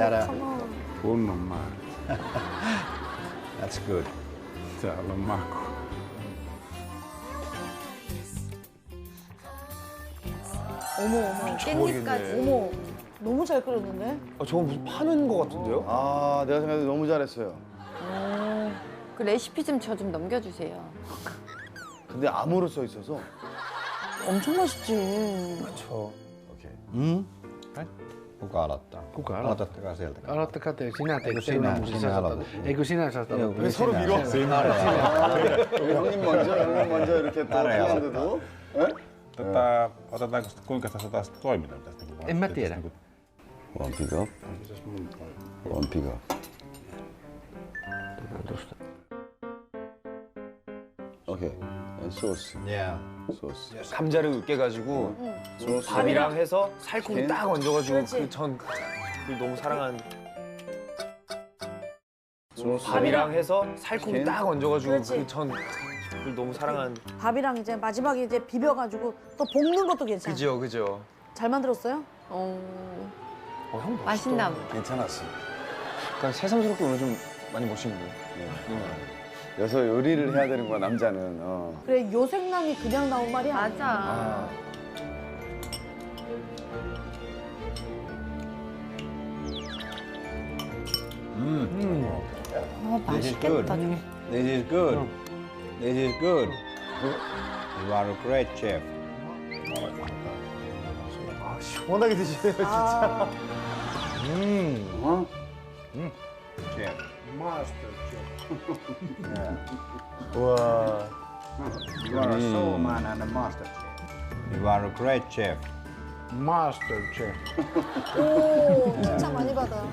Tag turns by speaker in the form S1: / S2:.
S1: Täällä
S2: come on.
S3: Kunnon määrä.
S1: That's good.
S3: Maku.
S2: 어머 어머
S4: 깻잎까지.
S2: 어머 너무 잘 끓였는데?
S5: 아, 저건 무슨 파는 거 같은데요?
S6: 아, 내가 생각해도 너무 잘했어요.
S4: 그 레시피 좀 저 좀 넘겨주세요.
S6: 근데 암으로 써 있어서.
S2: 엄청 맛있지.
S5: 그렇죠.
S1: Mm. Kuka aloittaa?
S3: Kuka aloittaa?
S1: Aloitattakaa sieltä.
S3: Aloittakaa te. Sinä teet
S1: sinä-
S3: sinä,
S1: sinä
S3: sinä
S1: aloita.
S3: aloita. Eikö sinä saa
S1: Joo,
S3: aloittaa?
S6: 서로
S1: sinä-
S6: 밀어.
S1: sinä-
S6: 형님 먼저, 형님 먼저 이렇게 또
S1: 나래
S6: 핀란드도.
S7: Tota, otetaanko sitä, kuinka tässä taas toiminnan tästä? Niin kuin
S3: En mä
S7: vaan-
S3: tiedä.
S7: niin kuin-
S6: One pick up. One pick up. 오 And sauce.
S1: Yeah.
S6: sauce.
S5: 감자를 으깨가지고 밥이랑 해서 살코기 딱 얹어가지고
S2: 그렇지.
S5: 그전그 너무 사랑하는 밥이랑 해서 살코기 딱 얹어가지고
S2: 그렇지.
S5: 그전그 너무 사랑하는
S2: 밥이랑 이제 마지막에 이제 비벼가지고 또 볶는 것도 괜찮아.
S5: 그죠 그죠.
S2: 잘 만들었어요?
S4: 어,
S5: 어, 형.
S4: 맛있나 보다.
S6: 괜찮았어.
S5: 약간 새삼스럽게 오늘 좀 많이 멋있는데.
S6: 여기서 요리를 해야 되는 거야, 남자는. 어.
S2: 그래 요생남이 그냥 나온 말이 아니야.
S4: 맞아. 어,
S1: This is good.
S4: 맛있겠다. 좀.
S1: This is good. This is good. You are a great chef.
S6: 아, 시원하게 드시네요, 진짜.
S2: 아,
S6: 어?
S1: Chef.
S6: Master Chef. yeah. Wow.
S1: You are a mm. soul man and a master chef. You are a great chef.
S3: Master Chef. 오, 칭찬 많이 받아요.